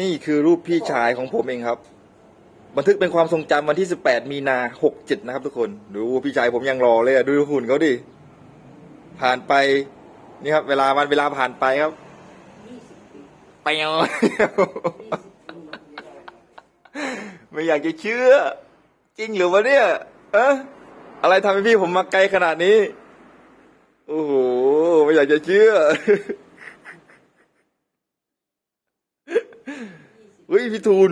นี่คือรูปพี่ชายของผมเองครับ บันทึกเป็นความทรงจำวันที่ 18 มีนา67 นะครับทุกคน ดูพี่ชายผมยังรอเลยอะดูหุ่นเขาดิ ผ่านไป นี่ครับ เวลาวันเวลาผ่านไปครับไปเอาไม่อยากจะเชื่อ จริงหรือวะเนี่ย เอะอะไรทำให้พี่ผมมาไกลขนาดนี้ โอ้โห ไม่อยากจะเชื่อ ฮ้ยพี่ทูล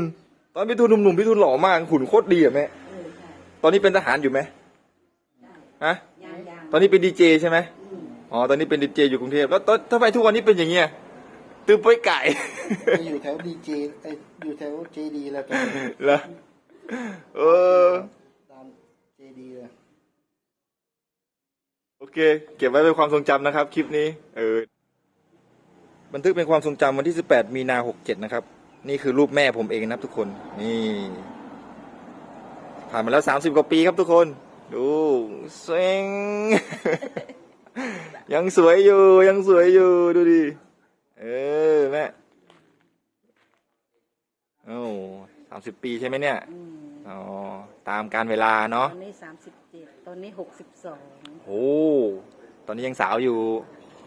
ตอนพี่ทูลหนุ่มๆพี่ทูลหล่อมากหุ่นโคตรดีอะแม่เออใช่ตอนนี้เป็นทหารอยู่ไหมฮะยางยางตอนนี้เป็นดีเจใช่ไหมอืมอ๋อตอนนี้เป็นดีเจอยู่กรุงเทพแล้วตอนทำไมทุกวันนี้เป็นอย่างเงี้ยตื้อป้อยไก่ ไปอยู่แถวดีเจไออยู่แถวเจดีแล้วกันเหรอเออ ตามเจดีเลย โอเค เก็บไว้เป็นความทรงจำนะครับ คลิปนี้ เออ บันทึกเป็นความทรงจำวันที่ 18 มีนา 67 นะครับ นี่คือรูปแม่ผมเองนะครับทุกคน นี่ผ่านมาแล้ว30กว่าปีครับทุกคน ดูเซ็งยังสวยอยู่ ยังสวยอยู่ดูดิเออแม่โอ้สามสิบปีใช่ไหมเนี่ยอืมอ๋อตามการเวลาตเนาะอนนี้สามสิบเจ็ดตอนนี้หกสิบสองโอ้ตอนนี้ยังสาวอยู่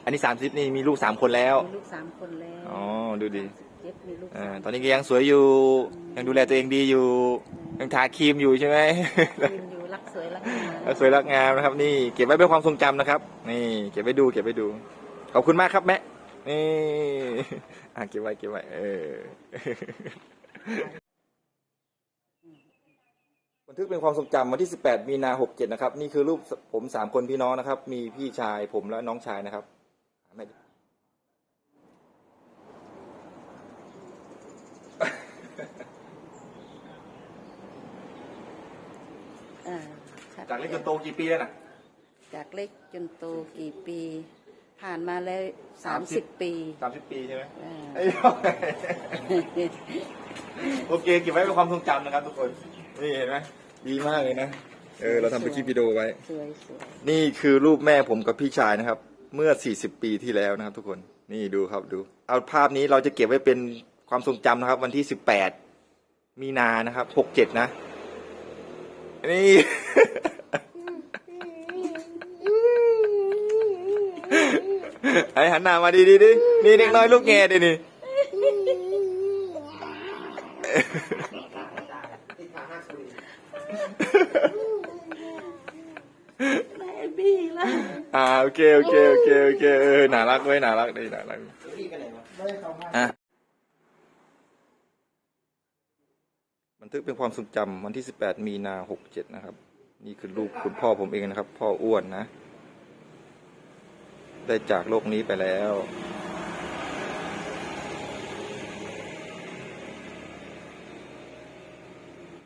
อันนี้สามสิบนี่มีลูกสามคนแล้ว มีลูกสามคนแล้วอ๋อ ดูดิเจ็ดมีลูกอ่าสามตอนนี้ก็ยังสวยอยู่ ยังดูแลตัวเองดีอยู่ ยังทาครีมอยู่ใช่ไหม ยืนอยู่รักสวยรักงามแล้วสวยรักงามนะครับ นี่เก็บไว้เป็นความทรงจำนะครับ นี่เก็บไว้ดูเก็บไว้ดู ขอบคุณมากครับแม่นี่อะเก็บไว้เก็บไว้เออ บันทึกเป็นความทรงจำวันที่ 18 มีนา 67 นะครับ นี่คือรูปผมสามคนพี่น้องนะครับ มีพี่ชายผมและน้องชายนะครับ แม่ดิอ่าชัดจากเล็กจนโตกี่ปีแล้วนะจากเล็กจนโตกี่ปี ผ่านมาแล้วสามสิบปี สามสิบปีใช่ไหมอ่า ไอ้ยโอเคเก็บไว้เป็นความทรงจำนะครับทุกคน นี่เห็นไหมดีมากเลยนะ เออ เราทำเป็นคลิปวิดีโอไว้ สวยสวยนี่คือรูปแม่ผมกับพี่ชายนะครับ เมื่อ 40 ปีที่แล้วนะครับ ทุกคนนี่ดูครับดู เอาภาพนี้เราจะเก็บไว้เป็นความทรงจำนะครับ วันที่ 18 มีนานะครับ 67 นะ นี่ ไอ้หันหน้ามาดีดีดินี่เด็กน้อยลูกแง่ดินี่ แม่บี้ละ อ่าโอเคโอเคโอเคโอเคเออน่ารักเว้ยน่ารักดีน่ารักม่ได้เข้าห้างอะบันทึกเป็นความทรงจำวันที่ 18 มีนา67 นะครับ นี่คือรูปคุณพ่อผมเองนะครับ พ่ออ้วนนะ ได้จากโลกนี้ไปแล้ว